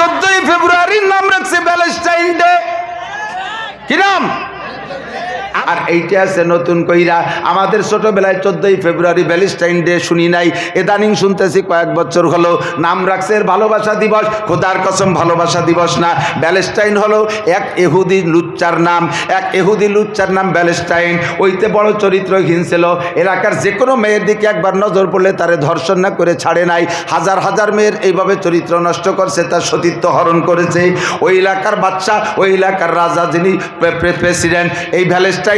চোদ্দই ফেব্রুয়ারির নাম রাখছে ব্যালেস্টাইন ডে কি নাম? আর এইটা আছে নতুন কইরা। আমাদের ছোটবেলায় চোদ্দই ফেব্রুয়ারি ব্যালেস্টাইন ডে, শুনি নাই। এদানিং শুনতেছি কয়েক বছর হলো নাম রাখছে ভালোবাসা দিবস। খোদার কসম, ভালোবাসা দিবস না। ব্যালেস্টাইন হলো এক এহুদি লুচ্চার নাম। এক এহুদি লুচ্চার নাম ব্যালেস্টাইন। ওইতে বড় চরিত্রহীন ছিল। এলাকার যে কোনো মেয়ের দিকে একবার নজর পড়লে তারে ধর্ষণ না করে ছাড়ে নাই। হাজার হাজার মেয়ের এইভাবে চরিত্র নষ্ট করছে, তার সতীত্ব হরণ করেছে। ওই এলাকার বাচ্চা ওই এলাকার রাজা যিনি প্রে- প্রে- প্রেসিডেন্ট, এই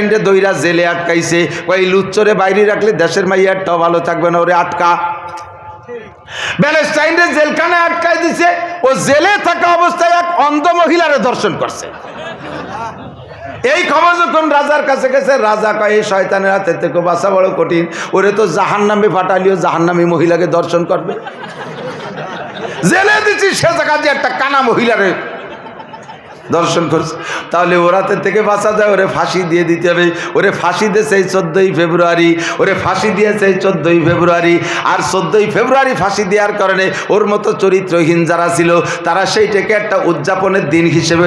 ভ্যালেস্টাইনরে দইরা জেলে আটকাইছে। ওই লুচ্চরে বাইরে রাখলে দেশের মাইয়ারটাও ভালো থাকবে না, ওরে আটকা। ব্যালেস্টাইনরে জেলখানে আটকাই দিছে, ও জেলে থাকা অবস্থায় এক অন্ধ মহিলারে দর্শন করছে। এই খবর যখন রাজার কাছে গেছে, রাজা কয় শয়তানের হাতে থেকে বাঁচা বড় কঠিন। ওরে তো জাহান নামে ফাটালিও জাহান নামে মহিলাকে দর্শন করবে। জেলে দিচ্ছি সে জায়গা দিয়ে একটা কানা মহিলারে দর্শন করছে। তাহলে ওরাতে থেকে বাঁচা যায়, ওরে ফাঁসি দিয়ে দিতে হবে। ওরে ফাঁসি দিয়েছে এই চোদ্দোই ফেব্রুয়ারি, ওরে ফাঁসি দিয়েছে এই চোদ্দোই ফেব্রুয়ারি। আর চোদ্দোই ফেব্রুয়ারি ফাঁসি দেওয়ার কারণে ওর মতো চরিত্রহীন যারা ছিল, তারা সেইটাকে একটা উদযাপনের দিন হিসেবে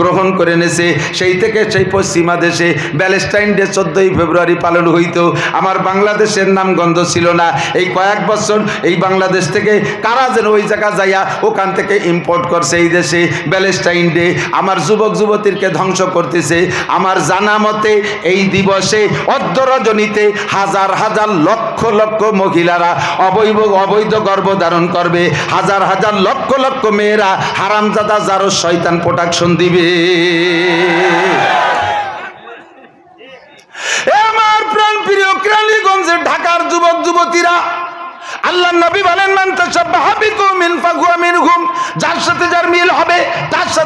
গ্রহণ করে নেছে সেই থেকে সেই পশ্চিমা দেশে ব্যালেস্টাইন ডে চোদ্দোই ফেব্রুয়ারি পালন হইত। আমার বাংলাদেশের নাম গন্ধ ছিল না। এই কয়েক বছর এই বাংলাদেশ থেকে কারা যেন ওই জায়গা যাইয়া ওখান থেকে ইম্পোর্ট করছে এই দেশে ব্যালেস্টাইন ডে। আমার যুবক যুবতীকে ধ্বংস করতেছে। আমার জানা মতে এই দিবসে অর্ধ রজনীতে হাজার হাজার লক্ষ লক্ষ মহিলারা অবৈধ অবৈধ গর্ভধারণ করবে। হাজার হাজার লক্ষ লক্ষ মেয়েরা হারামজাদা যারো শয়তান প্রোটাকশন দিবে। আমার প্রাণ প্রিয় কেরানীগঞ্জের ঢাকার যুবক যুবতীরা আল্লাহ নবী বলেন, মান তাশাব্বাহা বিকুম মিন ফাহুয়া মিনহুম যার সাথে যার মিল হবে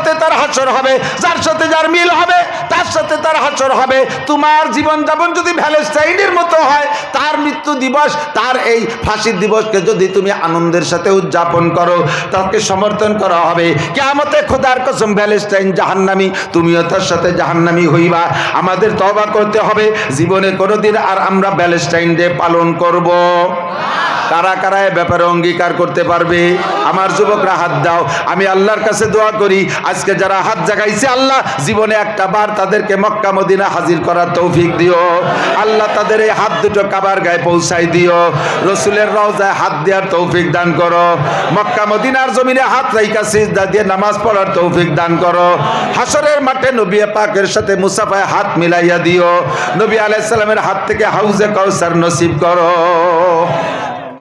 সাথে তার হাসর হবে, যার সাথে যার মিল হবে, তার সাথে তার হাসর হবে। তোমার জীবন যাপন যদি ভ্যালেস্টাইনের মতো হয়, তার মৃত্যু দিবস, তার এই ফাঁসির দিবসকে যদি তুমি আনন্দের সাথে উদযাপন করো, তাকে সমর্থন করা হবে। কেমতে খোদার কসম ভ্যালেস্টাইন জাহান্নামি, তুমিও তার সাথে জাহান্নামি হইবা। আমাদের তবা করতে হবে। জীবনে কোনোদিন আর আমরা ভ্যালেস্টাইন ডে পালন করব। কারা কারা ব্যাপারে অঙ্গীকার করতে পারবে? আমার যুবকরা হাত দাও। আমি আল্লাহর কাছে দোয়া করি। আজকে যারা হাত জাগাইছে, আল্লাহ জীবনে একটা বার তাদেরকে মক্কা মদিনা হাজির করার তৌফিক দিও। আল্লাহ তাদের এই হাত দুটো কাবার গায়ে পৌঁছাই দিও। রসুলের রওজায় হাত দেওয়ার তৌফিক দান করো। মক্কা মদিনার জমিনে হাত রাইকা সিজদা দিয়ে নামাজ পড়ার তৌফিক দান করো। হাসরের মাঠে নবী পাকের সাথে মুসাফায় হাত মিলাইয়া দিও। নবী আলাইহিস সালামের হাত থেকে হাউজে কাউসার নসিব করো।